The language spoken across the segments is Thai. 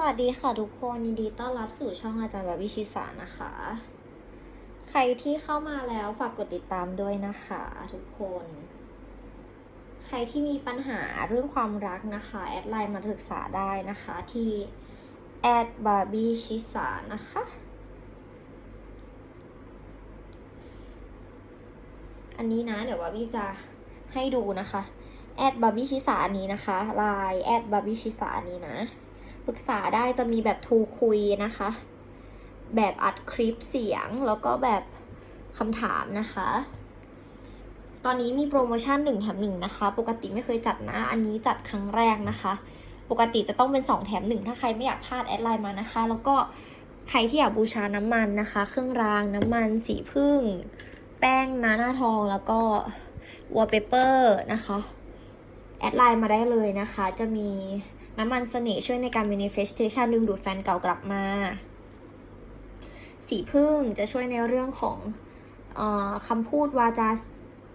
สวัสดีค่ะทุกคนยินดีต้อนรับสู่ช่องอาจารย์แบบวิชิสานะคะ ใครที่เข้ามาแล้วฝากกดติดตามด้วยนะคะทุกคน ใครที่มีปัญหาเรื่องความรักนะคะ แอดไลน์มาปรึกษาได้นะคะที่แอดบาร์บี้ชิสานะคะ อันนี้นะเดี๋ยวบาร์บี้จะให้ดูนะคะแอดบาร์บี้ชิสาอันนี้นะคะไลน์แอดบาร์บี้ชิสาอันนี้นะ ปรึกษาได้จะมีแบบทรคุยนะคะ แบบอัดคลิปเสียงแล้วก็แบบคำถามนะคะ ตอนนี้มีโปรโมชั่น1แถม1นะคะ ปกติไม่เคยจัดนะ อันนี้จัดครั้งแรกนะคะ ปกติจะต้องเป็น 2 แถม 1 ถ้าใครไม่อยากพลาดแอดไลน์มานะคะ แล้วก็ใครที่อยากบูชาน้ำมันนะคะ เครื่องรางน้ำมัน สีพึ่ง แป้งนาหน้าทองแล้วก็วอลเปเปอร์นะคะ แอดไลน์มาได้เลยนะคะ จะมี น้ำมันเสน่ห์ช่วยในการ manifestation ดึงดูดแฟนเก่ากลับมา สีพึ่งจะช่วยในเรื่องของออคำพูดวาจา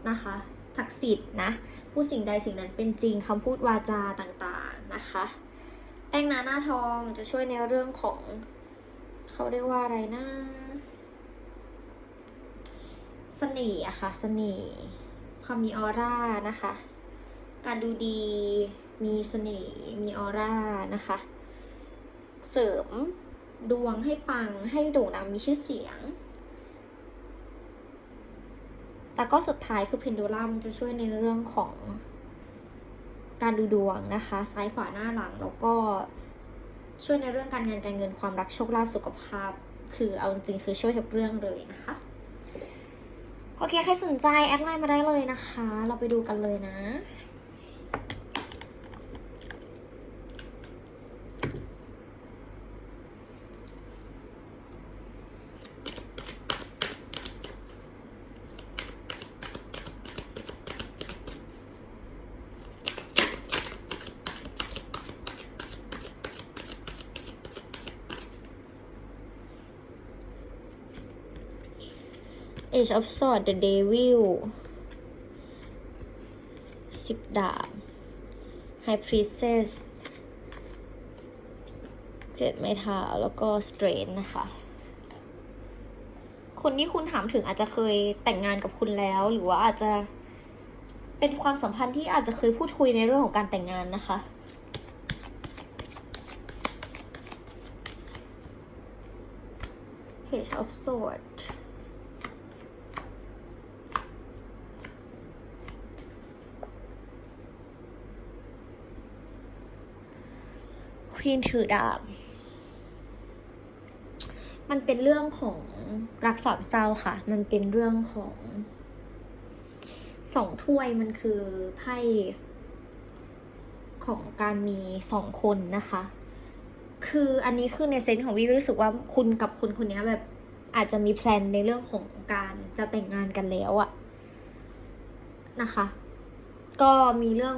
นะคะศักดิ์สิทธิ์นะ พูดสิ่งใดสิ่งนั้นเป็นจริงคำพูดวาจาต่างๆนะคะ แป้งนาหน้าทองจะช่วยในเรื่องของ เขาเรียกว่าอะไรนะเสน่ห์อะค่ะเสน่ห์ความมีออร่านะคะ การดูดี มีเสน่ห์มีออร่านะคะ เสริมดวงให้ปังให้โด่งดังมีชื่อเสียง แต่ก็สุดท้ายคือเพนดูลัมจะช่วยในเรื่องของการดูดวงนะคะ ซ้ายขวาหน้าหลังแล้วก็ช่วยในเรื่องการงานการเงินความรักโชคลาภสุขภาพ คือเอาจริงคือช่วยทุกเรื่องเลยนะคะ โอเค ใครสนใจ แอดไลน์มาได้เลยนะคะ เราไปดูกันเลยนะ Age of Sword, The Devil สิบดาบ High Priestess เจ็ดไม้เท้าแล้วก็ Strain นะคะ คนที่คุณถามถึงอาจจะเคยแต่งงานกับคุณแล้ว หรือว่าอาจจะเป็นความสัมพันธ์ที่อาจจะเคยพูดคุยในเรื่องของการแต่งงานนะคะ Page of Swords ควีนถือดาบ มันเป็นเรื่องของรักสามเศร้าค่ะ มันเป็นเรื่องของสองถ้วยมันคือไพ่ของการมีสองคนนะคะ คืออันนี้คือในเซนส์ของวิวรู้สึกว่าคุณกับคนคนนี้แบบอาจจะมีแพลนในเรื่องของการจะแต่งงานกันแล้วอะนะคะ ก็มีเรื่อง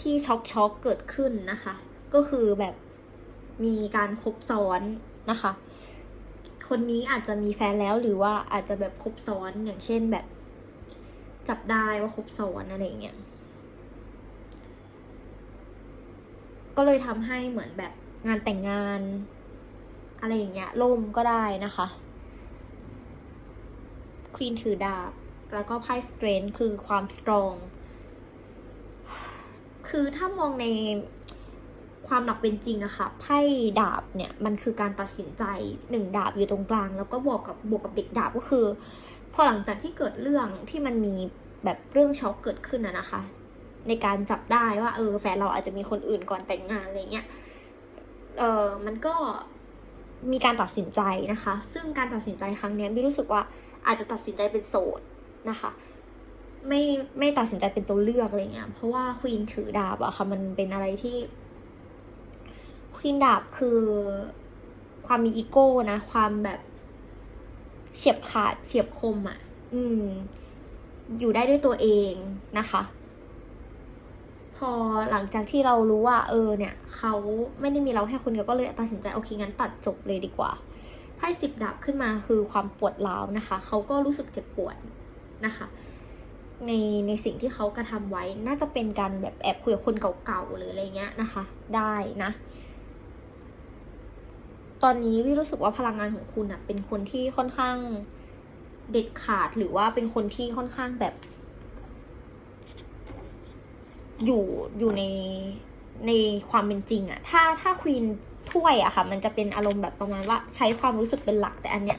ที่ช็อกช็อกเกิดขึ้นนะคะ ก็คือแบบมีการคบซ้อนนะคะ คนนี้อาจจะมีแฟนแล้วหรือว่าอาจจะแบบคบซ้อนอย่างเช่นแบบ จับได้ว่าคบซ้อนอะไรอย่างเงี้ย ก็เลยทำให้เหมือนแบบงานแต่งงาน อะไรอย่างเงี้ยล่มก็ได้นะคะควีนถือดาบ แล้วก็ไพ่สเตรนคือความสตรอง คือถ้ามองใน ความหนักเป็นจริงอะค่ะไพ่ดาบเนี่ยมันคือการตัดสินใจหนึ่งดาบอยู่ตรงกลาง แล้วก็บวกกับบวกกับเด็กดาบก็คือ พอหลังจากที่เกิดเรื่องที่มันมีแบบเรื่องช็อกเกิดขึ้นอะนะคะ ในการจับได้ว่าเออแฟนเราอาจจะมีคนอื่นก่อนแต่งงานอะไรเงี้ยเออมันก็มีการตัดสินใจนะคะ ซึ่งการตัดสินใจครั้งนี้มิรู้สึกว่าอาจจะตัดสินใจเป็นโสดนะคะไม่ไม่ตัดสินใจเป็นตัวเลือกอะไรเงี้ยเพราะว่าควีนถือดาบอะค่ะมันเป็นอะไรที่ ควีนดาบคือความมีอีโก้นะ ความแบบเฉียบขาดเฉียบคมอะอืม อยู่ได้ด้วยตัวเองนะคะ พอหลังจากที่เรารู้ว่า เออ เนี่ย เขาไม่ได้มีเราแค่คนเดียวก็เลยตัดสินใจโอเคงั้นตัดจบเลยดีกว่าไพ่สิบดาบขึ้นมาคือความปวดร้าวนะคะ เขาก็รู้สึกเจ็บปวดนะคะ ในในสิ่งที่เขากระทำไว้น่าจะเป็นการแบบแอบคุยกับคนเก่าๆหรืออะไรเงี้ยนะคะ ได้นะ ตอนนี้วิรู้สึกว่าพลังงานของคุณอะเป็นคนที่ค่อนข้างเด็ดขาดหรือว่าเป็นคนที่ค่อนข้างแบบ อยู่อยู่ในในความเป็นจริงอะถ้าถ้าควีนถ้วยอะค่ะ มันจะเป็นอารมณ์แบบประมาณว่าใช้ความรู้สึกเป็นหลักแต่อันเนี้ย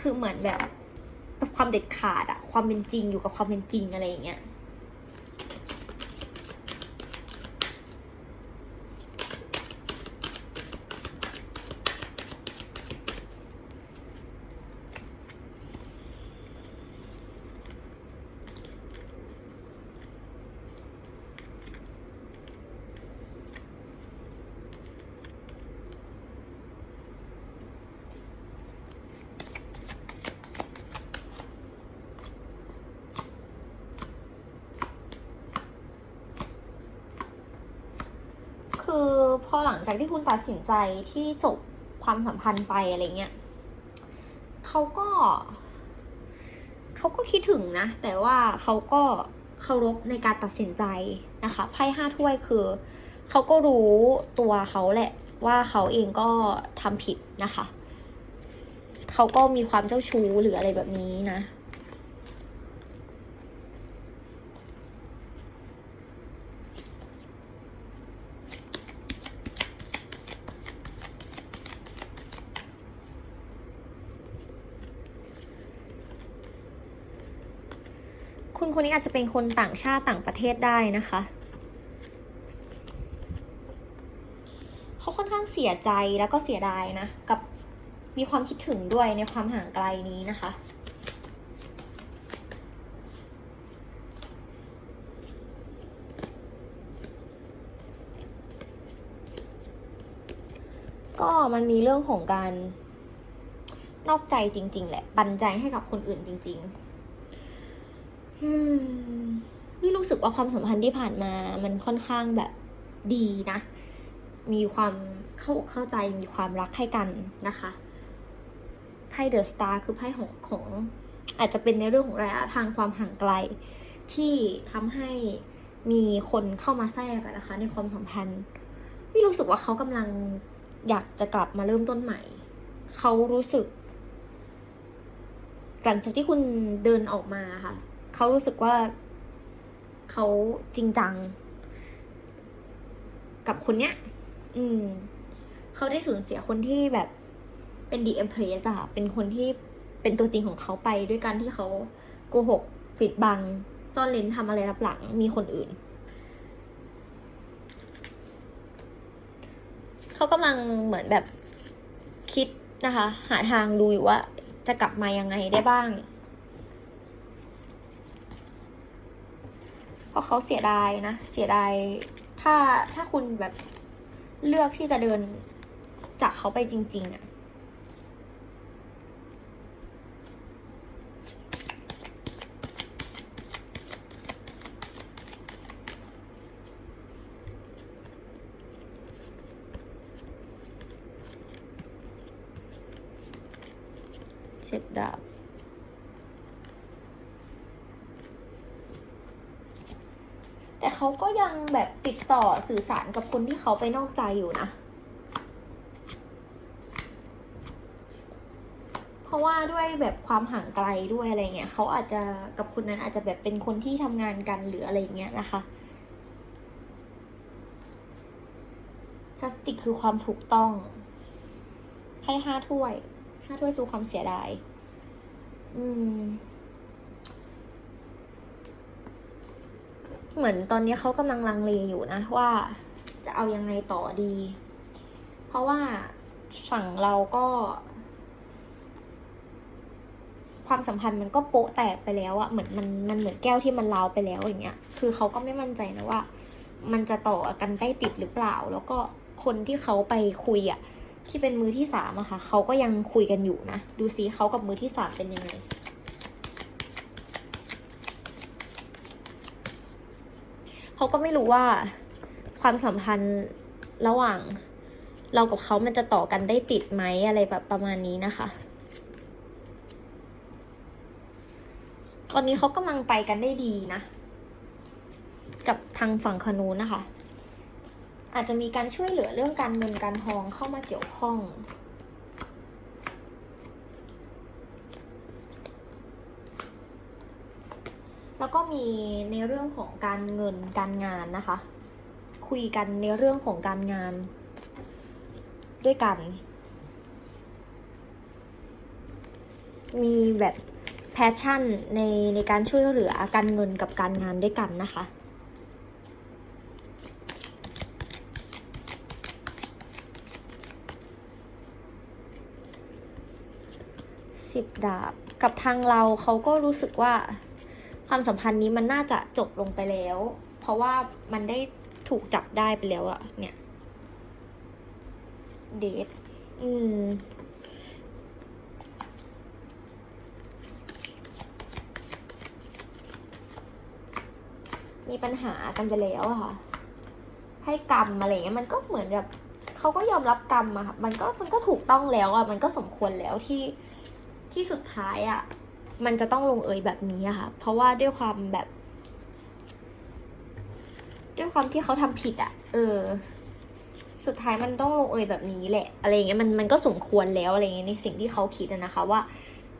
คือเหมือนแบบความเด็ดขาดอะความเป็นจริงอยู่กับความเป็นจริงอะไรอย่างเงี้ย คือ พอหลังจากที่คุณตัดสินใจที่จบความสัมพันธ์ไปอะไรเงี้ยเขาก็เขาก็คิดถึงนะ แต่ว่าเขาก็เคารพในการตัดสินใจนะคะไพ่ห้าถ้วยคือเขาก็รู้ตัวเขาแหละว่าเขาเองก็ทำผิดนะคะ เขาก็มีความเจ้าชู้หรืออะไรแบบนี้นะ คนนี้อาจจะเป็นคนต่างชาติต่างประเทศได้นะคะเขาค่อนข้างเสียใจแล้วก็เสียดายนะ กับมีความคิดถึงด้วยในความห่างไกลนี้นะคะก็มันมีเรื่องของการนอกใจจริง ๆ แหละ ปันใจให้กับคนอื่นจริง ๆ นี่รู้สึกว่าความสัมพันธ์ที่ผ่านมา มันค่อนข้างแบบดีนะ มีความเข้าเข้าใจมีความรักให้กันนะคะไพ่เดอะสตาร์คือไพ่ของของอาจจะเป็นในเรื่องของระยะทางความห่างไกล ที่ทำให้มีคนเข้ามาแทรกนะคะ ในความสัมพันธ์ไม่รู้สึกว่าเขากำลังอยากจะกลับมาเริ่มต้นใหม่ เขารู้สึก หลังจากที่คุณเดินออกมาค่ะ เขารู้สึกว่าเขาจริงจัง กับคนเนี้ย อืม เขาได้สูญเสียคนที่แบบเป็นดีเอ็มเพรสอะค่ะเป็นคนที่เป็นตัวจริงของเขาไปด้วยการที่เขาโกหกปิดบัง ซ่อนเลนทำอะไรรับหลังมีคนอื่น เขากำลังเหมือนแบบคิดนะคะ หาทางดูอยู่ว่าจะกลับมายังไงได้บ้าง เพ ราะเขาเสียดายนะ เสียดายถ้าถ้าคุณแบบเลือกที่จะเดินจากเขาไปจริง ๆอะเจ็ดดาบ แต่ เขาก็ยังแบบติดต่อสื่อสารกับคนที่เขาไปนอกใจอยู่นะ เพราะว่าด้วยแบบความห่างไกลด้วยอะไรเงี้ยเขาอาจจะกับคนนั้นอาจจะแบบเป็นคนที่ทำงานกันหรืออะไรเงี้ยนะคะสติกคือความถูกต้อง ให้ห้าถ้วยห้าถ้วยคือความเสียดาย อืม เหมือนตอนนี้เขากำลังลังเลอยู่นะว่าจะเอายังไงต่อดี เพราะว่าฝั่งเราก็ ความสัมพันธ์มันก็โป๊ะแตกไปแล้วอะเหมือนมันมันเหมือนแก้วที่มันราวไปแล้วอย่างเงี้ย คือเขาก็ไม่มั่นใจนะว่า มันจะต่อกันได้ติดหรือเปล่า แล้วก็คนที่เขาไปคุยอะที่เป็นมือที่สามอะค่ะเขาก็ยังคุยกันอยู่นะ ดูซิเขากับมือที่สามเป็นยังไง เขาก็ไม่รู้ว่าความสัมพันธ์ระหว่าง เรากับเขามันจะต่อกันได้ติดไหมอะไรแบบประมาณนี้นะคะตอนนี้เขากำลังไปกันได้ดีนะ กับทางฝั่งคนูนนะคะ อาจจะมีการช่วยเหลือเรื่องการเงินการทองเข้ามาเกี่ยวข้อง แล้วก็มีในเรื่องของการเงินการงานนะคะ คุยกันในเรื่องของการงาน ด้วยกัน มีแบบแพชชั่นในในการช่วยเหลือการเงินกับการงานด้วยกันนะคะสิบดาบกับทางเราเขาก็รู้สึกว่า ความสัมพันธ์นี้มันน่าจะจบลงไปแล้ว เพราะว่ามันได้ถูกจับได้ไปแล้วอะเนี่ยเดทอืมมีปัญหากันไปแล้วอะค่ะ ให้กรรมอะไรเงี้ยมันก็เหมือนแบบเขาก็ยอมรับกรรมอะค่ะ มันก็มันก็ถูกต้องแล้วอะมันก็สมควรแล้วที่ที่สุดท้ายอะ มันจะต้องลงเอยแบบนี้อะค่ะ เพราะว่าด้วยความแบบ ด้วยความที่เขาทำผิดอะเออ สุดท้ายมันต้องลงเอยแบบนี้แหละ อะไรเงี้ยมันมันก็สมควรแล้วอะไรเงี้ยในสิ่งที่เขาคิดนะคะ ว่า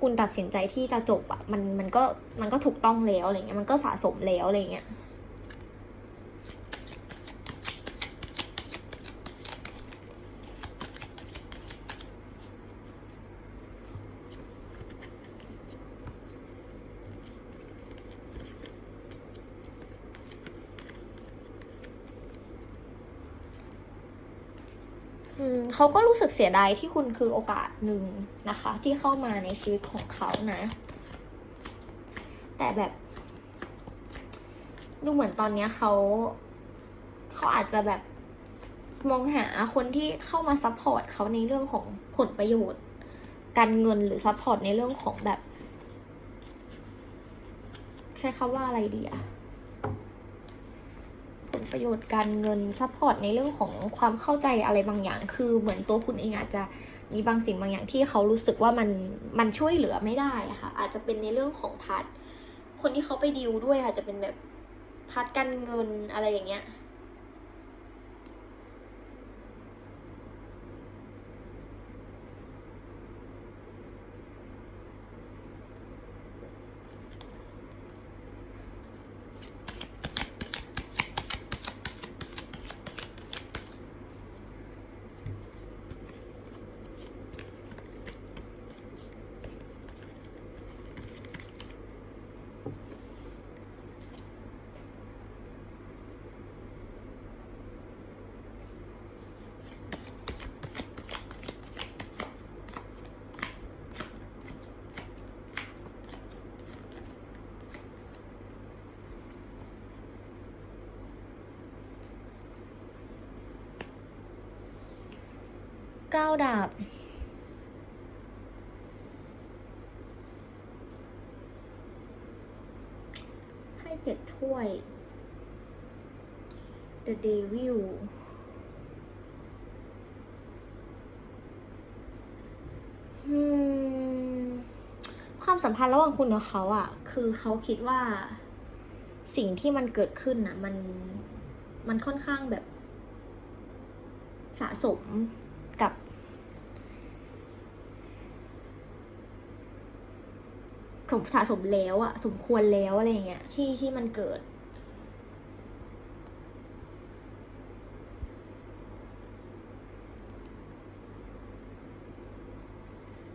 คุณตัดสินใจที่จะจบอะมันมันก็มันก็ถูกต้องแล้วอะไรเงี้ยมันก็สะสมแล้วอะไรเงี้ย มเขาก็รู้สึกเสียดายที่คุณคือโอกาสหนึ่งนะคะ ที่เข้ามาในชีวิตของเขานะ แต่แบบ ดูเหมือนตอนนี้เขาเขาอาจจะแบบมองหาคนที่เข้ามาซัพพอร์ตเขาในเรื่องของผลประโยชน์ การเงินหรือซัพพอร์ตในเรื่องของแบบ ใช้คำว่าอะไรดีอะ ประโยชน์การเงินซัพพอร์ตในเรื่องของความเข้าใจอะไรบางอย่าง คือเหมือนตัวคุณเองอาจจะมีบางสิ่งบางอย่างที่เขารู้สึกว่ามันมันช่วยเหลือไม่ได้ค่ะ อาจจะเป็นในเรื่องของพาร์ทคนที่เขาไปดีลด้วยอาจจะเป็นแบบพาร์ทการเงินอะไรอย่างเงี้ย เก้าดาบให้เจ็ดถ้วย The Devil ความสัมพันธ์ระหว่างคุณกับเขาอะคือเขาคิดว่าสิ่งที่มันเกิดขึ้นอะมัน มันค่อนข้างแบบสะสมกับ สมสะสมแล้วอะสมควรแล้วอะไรอย่างเงี้ยที่ที่มันเกิด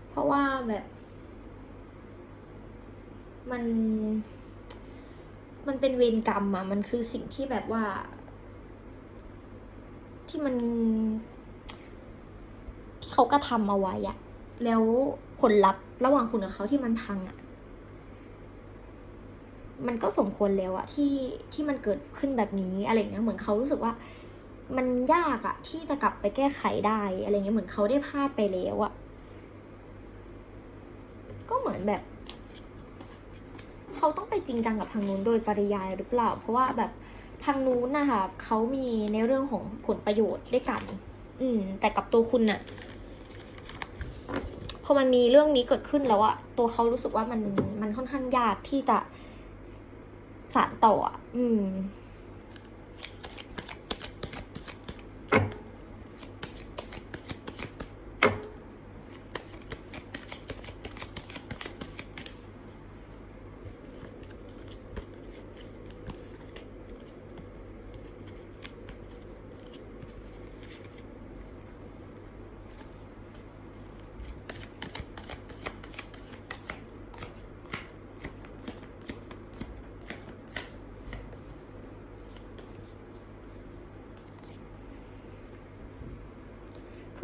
เพราะว่าแบบ มัน มันเป็นเวรกรรมอะมันคือสิ่งที่แบบว่า ที่มันที่เขากระทำเอาไว้อะแล้วผลลัพธ์ระหว่างคุณกับเขาที่มันพังอะ มันก็สมควรแล้วอะที่ที่มันเกิดขึ้นแบบนี้อะไรเงี้ยเหมือนเขารู้สึกว่ามันยากอะที่จะกลับไปแก้ไขได้อะไรเงี้ยเหมือนเขาได้พลาดไปแล้วอะก็เหมือนแบบ เขาต้องไปจริงจังกับทางนู้นโดยปริยายหรือเปล่า เพราะว่าแบบทางนู้นนะคะเขามีในเรื่องของผลประโยชน์ด้วยกัน อืม แต่กับตัวคุณน่ะพอมันมีเรื่องนี้เกิดขึ้นแล้วอะตัวเขารู้สึกว่ามันมันค่อนข้างยากที่จะ สานต่ออะอืม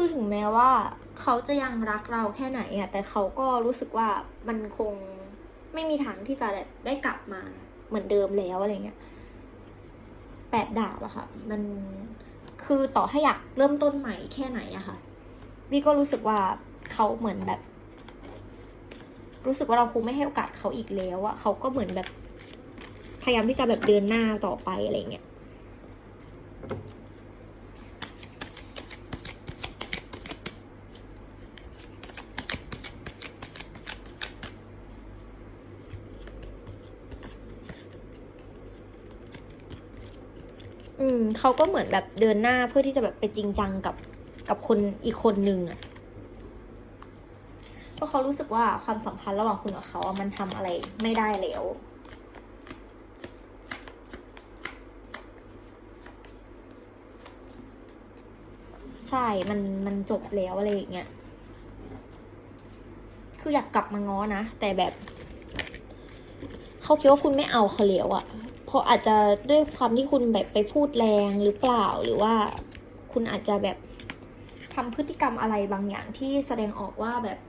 คือถึงแม้ว่าเขาจะยังรักเราแค่ไหนอะแต่เขาก็รู้สึกว่ามันคงไม่มีทางที่จะแบบได้กลับมาเหมือนเดิมแล้วอะไรเงี้ยแปดดาบอะค่ะ มันคือต่อให้อยากเริ่มต้นใหม่แค่ไหนอะค่ะวี่ก็รู้สึกว่าเขาเหมือนแบบ รู้สึกว่าเราคงไม่ให้โอกาสเขาอีกแล้วอะเขาก็เหมือนแบบ พยายามที่จะแบบเดินหน้าต่อไปอะไรเงี้ย อืมเขาก็เหมือนแบบเดินหน้าเพื่อที่จะแบบไปจริงจังกับกับคนอีกคนนึงอะ่ะเพราะเขารู้สึกว่าความสัมพันธ์ระหว่างคุณกับเขาอะมันทำอะไรไม่ได้แล้วใช่ มัน มันจบแล้วอะไรอย่างเงี้ย คืออยากกลับมาง้อนะ แต่แบบ เขาคิดว่าคุณไม่เอาเขาแล้วอะ เพราะอาจจะด้วยความที่คุณแบบไปพูดแรงหรือเปล่าหรือว่าคุณอาจจะแบบทำพฤติกรรมอะไรบางอย่างที่แสดงออกว่าแบบ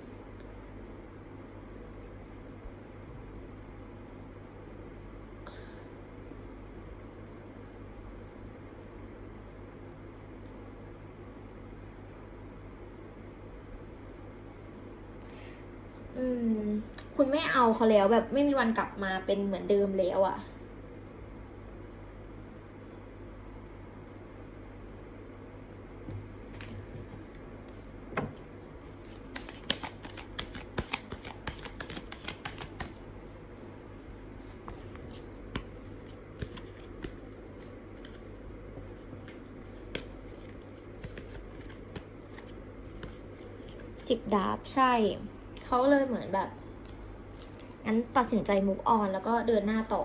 อืม คุณไม่เอาเขาแล้วแบบไม่มีวันกลับมาเป็นเหมือนเดิมแล้วอะสิบ ดาบใช่ เขาเลยเหมือนแบบงั้นตัดสินใจมุกออนแล้วก็เดินหน้าต่อ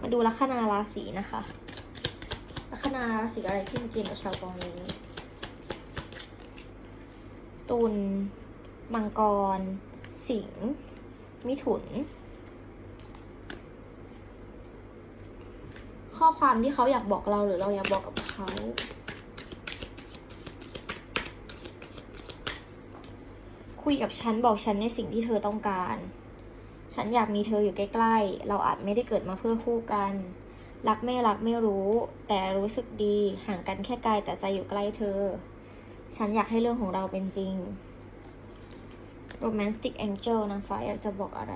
มาดูลัคนาราศีนะคะลัคนาราศีอะไรที่มีเกณฑ์กับชาวกองนี้ ตุลมังกร สิงห์มิถุน ข้อ ความที่เขาอยากบอกเราหรือเราอยากบอกกับเขาคุยกับฉันบอกฉันในสิ่งที่เธอต้องการ ฉันอยากมีเธออยู่ใกล้ๆ เราอาจไม่ได้เกิดมาเพื่อคู่กัน รักไม่รักไม่รู้ แต่รู้สึกดีห่างกันแค่ไกลแต่ใจอยู่ใกล้เธอ ฉันอยากให้เรื่องของเราเป็นจริง Romantic Angel นางฟ้าอยากจะบอกอะไร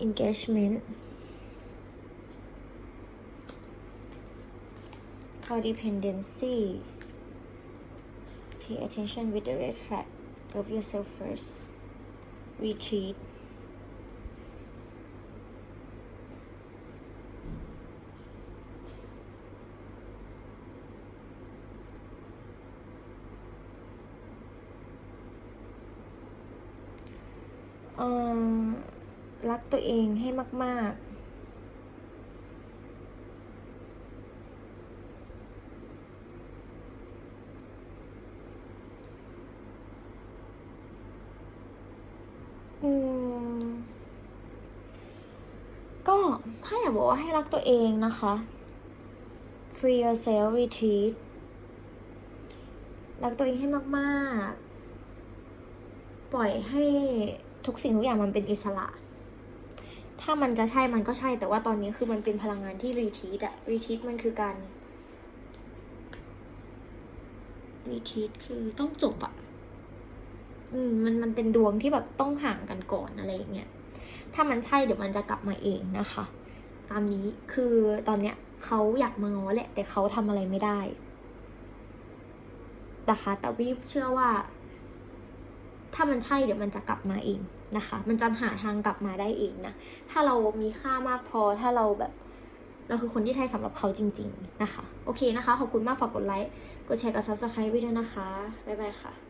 engagement, codependency. Pay attention with the red flag of yourself first. Retreat. Um, รักตัวเองให้มากๆอืมก็ถ้าอยากบอกว่าให้รักตัวเองนะคะ free yourself retreat รักตัวเองให้มาก ๆ ปล่อยให้ทุกสิ่งทุกอย่างมันเป็นอิสระ ถ้ามันจะใช่มันก็ใช่ แต่ว่าตอนนี้คือมันเป็นพลังงานที่รีทีตอะรีทีตมันคือการรีทีตคือต้องจบอะอืมมันมันเป็นดวงที่แบบต้องห่างกันก่อนอะไรอย่างเงี้ย ถ้ามันใช่เดี๋ยวมันจะกลับมาเองนะคะ ตามนี้คือตอนเนี้ยเขาอยากมาง้อแหละ แต่เขาทำอะไรไม่ได้นะคะแต่วิเชื่อว่า ถ้ามันใช่เดี๋ยวมันจะกลับมาเอง นะคะ มันจะหาทางกลับมาได้เองนะ ถ้าเรามีค่ามากพอ ถ้าเราแบบ เราคือคนที่ใช่สำหรับเขาจริง ๆ นะคะ โอเคนะคะ ขอบคุณมาก ฝากกดไลค์ กดแชร์ กับ subscribe ไว้ด้วยนะคะ บ๊ายบายค่ะ